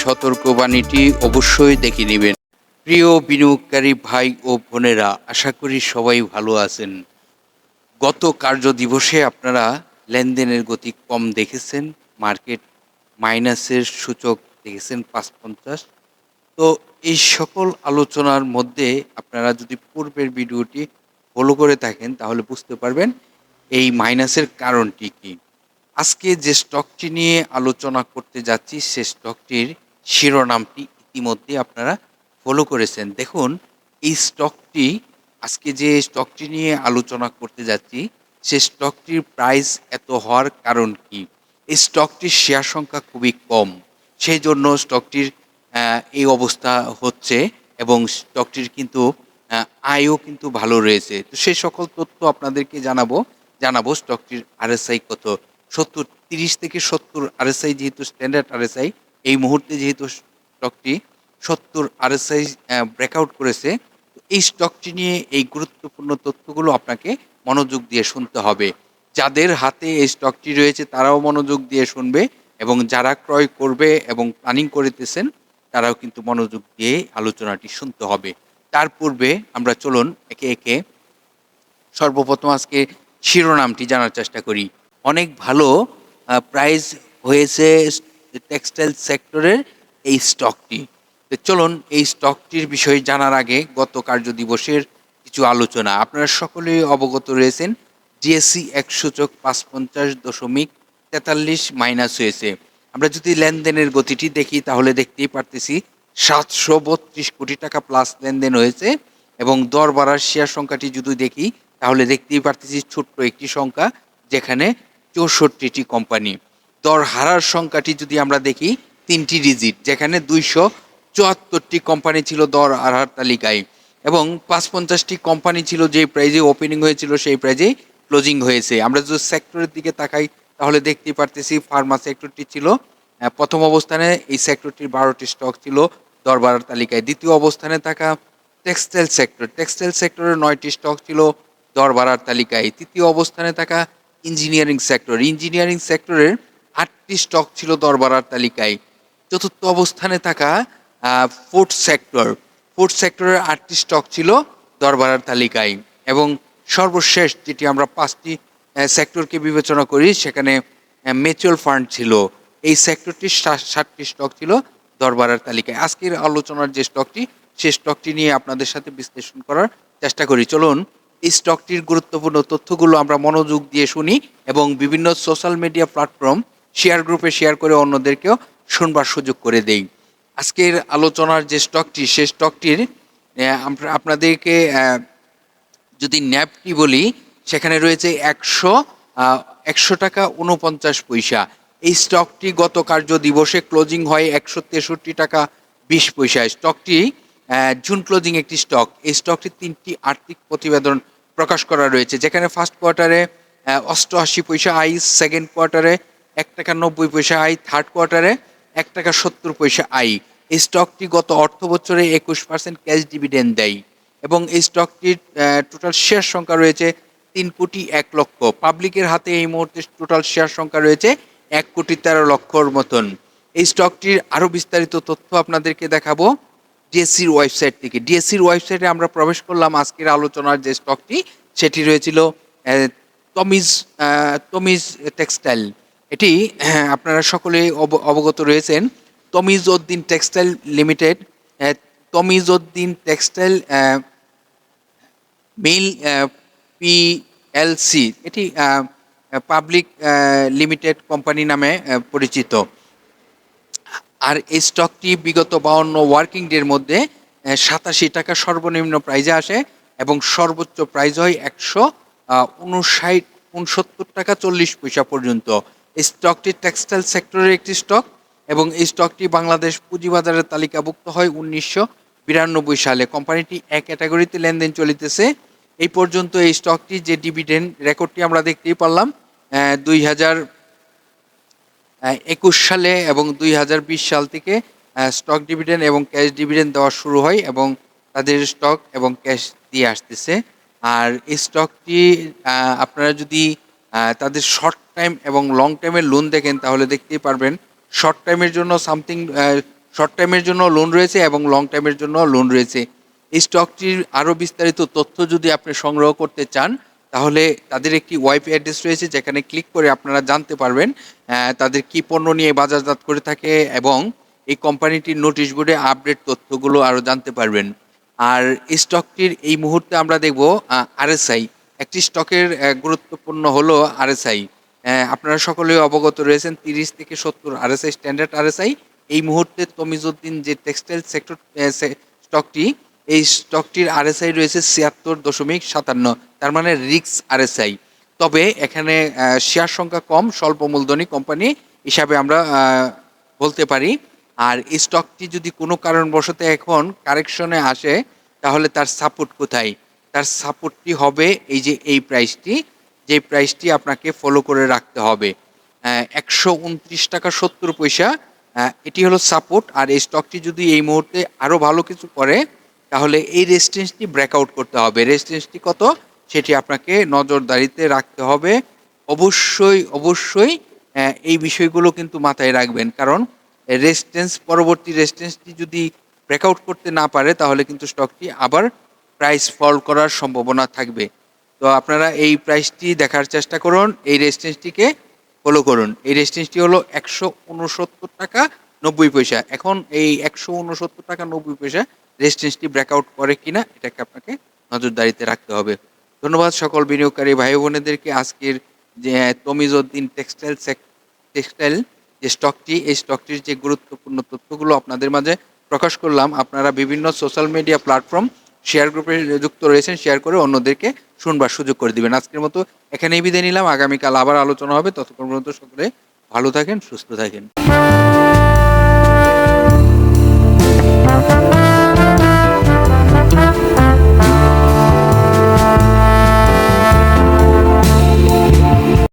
সতর্কবাণীটি অবশ্যই দেখে নেবেন। প্রিয় বিনিয়োগকারী ভাই ও বোনেরা, আশা করি সবাই ভালো আছেন। গত কার্য দিবসে আপনারা লেনদেনের গতি কম দেখেছেন, মার্কেট মাইনাসের সূচক দেখেছেন পাঁচ পঞ্চাশ। তো এই সকল আলোচনার মধ্যে আপনারা যদি পূর্বের ভিডিওটি ফলো করে থাকেন, তাহলে বুঝতে পারবেন এই মাইনাসের কারণটি কি। আজকে যে স্টকটি নিয়ে আলোচনা করতে যাচ্ছি, সে স্টকটির শিরোনামটি ইতিমধ্যে আপনারা ফলো করেছেন। দেখুন, এই স্টকটি আজকে যে স্টকটি নিয়ে আলোচনা করতে যাচ্ছি, সে স্টকটির প্রাইস এত হওয়ার কারণ কি? এই স্টকটির শেয়ার সংখ্যা খুবই কম। সেই জন্য স্টকটির এই অবস্থা হচ্ছে এবং স্টকটির কিন্তু আয়ও কিন্তু ভালো রয়েছে। তো সেই সকল তথ্য আপনাদেরকে জানাব জানাব স্টকটির আরএসআই কত। সত্তর, তিরিশ থেকে সত্তর আরএসআই যেহেতু স্ট্যান্ডার্ড আরএসআই এই মুহূর্তে যেহেতু স্টকটি সত্তর আরএসআই ব্রেকআউট করেছে এই স্টকটি নিয়ে এই গুরুত্বপূর্ণ তথ্যগুলো আপনাকে মনোযোগ দিয়ে শুনতে হবে। যাদের হাতে এই স্টকটি রয়েছে, তারাও মনোযোগ দিয়ে শুনবে এবং যারা ক্রয় করবে এবং প্ল্যানিং করিতেছেন, তারাও কিন্তু মনোযোগ দিয়ে আলোচনাটি শুনতে হবে। তার পূর্বে আমরা চলুন একে একে সর্বপ্রথম আজকে শিরোনামটি জানার চেষ্টা করি। অনেক ভালো প্রাইস হয়েছে টেক্সটাইল সেক্টরের এই স্টকটি তো চলুন এই স্টকটির বিষয়ে জানার আগে গত কার্য দিবসের কিছু আলোচনা। আপনারা সকলেই অবগত রয়েছেন জিএসসি এক সূচক পাঁচ পঞ্চাশ দশমিক তেতাল্লিশ মাইনাস হয়েছে। আমরা যদি লেনদেনের গতিটি দেখি, তাহলে দেখতেই পারতেছি সাতশো বত্রিশ কোটি টাকা প্লাস লেনদেন হয়েছে এবং দর বাড়ার শেয়ার সংখ্যাটি যদি দেখি, তাহলে দেখতেই পারতেছি ছোট্ট একটি সংখ্যা, যেখানে চৌষট্টিটি কোম্পানি দর হারার সংখ্যাটি যদি আমরা দেখি, তিনটি ডিজিট যেখানে দুইশো চুয়াত্তরটি কোম্পানি ছিল দর হারার তালিকায়। এবং পাঁচ পঞ্চাশটি কোম্পানি ছিল যে প্রাইজে ওপেনিং হয়েছিল, সেই প্রাইজে ক্লোজিং হয়েছে। আমরা যদি সেক্টরের দিকে তাকাই, তাহলে দেখতে পারতেছি ফার্মা সেক্টরটি ছিল প্রথম অবস্থানে এই সেক্টরটির বারোটি স্টক ছিল দর বাড়ার তালিকায়। দ্বিতীয় অবস্থানে থাকা টেক্সটাইল সেক্টর টেক্সটাইল সেক্টরের নয়টি স্টক ছিল দর বাড়ার তালিকায়। তৃতীয় অবস্থানে থাকা ইঞ্জিনিয়ারিং সেক্টর। ইঞ্জিনিয়ারিং সেক্টরের আটটি স্টক ছিল দর বাড়ার তালিকায়। চতুর্থ অবস্থানে থাকা ফুড সেক্টর ফুড সেক্টরের আটটি স্টক ছিল দর বাড়ার তালিকায়। এবং সর্বশেষ যেটি আমরা পাঁচটি সেক্টরকে বিবেচনা করি, সেখানে মিউচুয়াল ফান্ড ছিল। এই সেক্টরটির ষাটটি স্টক ছিল দর বাড়ার তালিকায়। আজকের আলোচনার যে স্টকটি সেই স্টকটি নিয়ে আপনাদের সাথে বিশ্লেষণ করার চেষ্টা করি। চলুন এই স্টকটির গুরুত্বপূর্ণ তথ্যগুলো আমরা মনোযোগ দিয়ে শুনি এবং বিভিন্ন সোশ্যাল মিডিয়া প্ল্যাটফর্ম শেয়ার গ্রুপে শেয়ার করে অন্যদেরকেও শুনবার সুযোগ করে দেই। আজকের আলোচনার যে স্টকটি সেই স্টকটির আপনাদেরকে যদি ন্যাপটি বলি, সেখানে রয়েছে একশো একশো টাকা উনপঞ্চাশ পয়সা। এই স্টকটি গত কার্য দিবসে ক্লোজিং হয় একশো তেষট্টি টাকা বিশ পয়সায়। স্টকটি জুন ক্লোজিং একটি স্টক এই স্টকটির তিনটি আর্থিক প্রতিবেদন প্রকাশ করা রয়েছে। যেখানে ফার্স্ট কোয়ার্টারে অষ্টআশি পয়সা আই সেকেন্ড কোয়ার্টারে এক টাকা নব্বই পয়সা আই থার্ড কোয়ার্টারে এক টাকা সত্তর পয়সা আই এই স্টকটি গত অর্থ বছরে একুশ পার্সেন্ট ক্যাশ ডিভিডেন্ড দেয় এবং এই স্টকটির টোটাল শেয়ার সংখ্যা রয়েছে তিন কোটি এক লক্ষ। পাবলিকের হাতে এই মুহূর্তে টোটাল শেয়ার সংখ্যা রয়েছে এক কোটি তেরো লক্ষর মতন। এই স্টকটির আরও বিস্তারিত তথ্য আপনাদেরকে দেখাবো। ডিএসসির ওয়েবসাইট থেকে। ডিএসসির ওয়েবসাইটে আমরা প্রবেশ করলাম। আজকের আলোচনার যে স্টকটি সেটি রয়েছিল তমিজ তমিজ টেক্সটাইল এটি আপনারা সকলে অব- অবগত রয়েছেন। Tamiz Uddin textile limited Tamiz Uddin textile mill PLC এটি পাবলিক লিমিটেড কোম্পানি নামে পরিচিত। আর এই স্টকটি বিগত বাউন্ন ওয়ার্কিং ডের মধ্যে সাতাশি টাকা সর্বনিম্ন প্রাইজে আসে এবং সর্বোচ্চ প্রাইজ হয় একশো উনষাট, উনসত্তর টাকা চল্লিশ পয়সা পর্যন্ত। এই স্টকটি টেক্সটাইল সেক্টরের একটি স্টক এবং এই স্টকটি বাংলাদেশ পুঁজিবাজারের তালিকাভুক্ত হয় উনিশশো বিরানব্বই সালে। কোম্পানিটি এক ক্যাটাগরিতে লেনদেন চলিতেছে। এই পর্যন্ত এই স্টকটি যে ডিভিডেন্ড রেকর্ডটি আমরা দেখতেই পারলাম দুই হাজার একুশ সালে এবং দুই হাজার বিশ সাল থেকে স্টক ডিভিডেন্ড এবং ক্যাশ ডিভিডেন্ড দেওয়া শুরু হয় এবং তাদের স্টক এবং ক্যাশ দিয়ে আসতেছে। আর এই স্টকটি আপনারা যদি তাদের শর্ট টাইম এবং লং টাইমের লোন দেখেন, তাহলে দেখতেই পারবেন শর্ট টাইমের জন্য সামথিং শর্ট টাইমের জন্য লোন রয়েছে এবং লং টাইমের জন্য লোন রয়েছে। এই স্টকটির আরও বিস্তারিত তথ্য যদি আপনি সংগ্রহ করতে চান তাহলে তাদের একটি ওয়েব অ্যাড্রেস রয়েছে যেখানে ক্লিক করে আপনারা জানতে পারবেন তাদের কি পণ্য নিয়ে বাজারজাত করে থাকে এবং এই কোম্পানিটির নোটিশ বোর্ডে আপডেট তথ্যগুলো আরও জানতে পারবেন। আর স্টকটির এই মুহূর্তে আমরা দেখব আরএসআই একটি স্টকের গুরুত্বপূর্ণ হলো আরএসআই আপনারা সকলেই অবগত রয়েছেন, তিরিশ থেকে সত্তর আরএসআই স্ট্যান্ডার্ড আরএসআই এই মুহূর্তে তমিজুদ্দিন যে টেক্সটাইল সেক্টর স্টকটি এই স্টকটির আরএসআই রয়েছে ছিয়াত্তর দশমিক সাতান্ন, তার মানে রিক্স আরএসআই তবে এখানে শেয়ার সংখ্যা কম, স্বল্প মূলধনী কোম্পানি হিসাবে আমরা বলতে পারি। আর এই স্টকটি যদি কোনো কারণবশত এখন কারেকশনে আসে, তাহলে তার সাপোর্ট কোথায়? তার সাপোর্টটি হবে এই যে, এই প্রাইসটি যে প্রাইসটি আপনাকে ফলো করে রাখতে হবে। একশো উনত্রিশ টাকা সত্তর পয়সা এটি হলো সাপোর্ট আর এই স্টকটি যদি এই মুহূর্তে আরও ভালো কিছু করে তাহলে এই রেজিস্ট্যান্সটি ব্রেকআউট করতে হবে। রেজিস্ট্যান্সটি কত? সেটি আপনাকে নজরদারিতে রাখতে হবে। অবশ্যই অবশ্যই এই বিষয়গুলো কিন্তু মাথায় রাখবেন। কারণ রেজিস্ট্যান্স পরবর্তী রেজিস্ট্যান্সটি যদি ব্রেকআউট করতে না পারে, তাহলে কিন্তু স্টকটি আবার প্রাইস ফল করার সম্ভাবনা থাকবে। তো আপনারা এই প্রাইসটি দেখার চেষ্টা করুন, এই রেজিস্ট্যান্সটিকে ফলো করুন। এই রেজিস্ট্যান্সটি হলো একশো উনসত্তর টাকা নব্বই পয়সা। এখন এই একশো উনসত্তর টাকা নব্বই পয়সা রেজিস্ট্যান্সটি ব্রেকআউট করে কিনা, এটাকে আপনাকে নজরদারিতে রাখতে হবে। ধন্যবাদ সকল বিনিয়োগকারী ভাই বোনেদেরকে। আজকের যে তমিজউদ্দিন টেক্সটাইল টেক্সটাইল যে স্টকটি, এই স্টকটির যে গুরুত্বপূর্ণ তথ্যগুলো আপনাদের মাঝে প্রকাশ করলাম, আপনারা বিভিন্ন সোশ্যাল মিডিয়া প্ল্যাটফর্ম, শেয়ার গ্রুপে যুক্ত রয়েছেন, শেয়ার করে অন্যদেরকে শুনবার সুযোগ করে দিবেন। আজকের মতো এখানেই বিদায় নিলাম। আগামীকাল আবার আলোচনা হবে। ততক্ষণ পর্যন্ত সকলে ভালো থাকেন, সুস্থ থাকেন।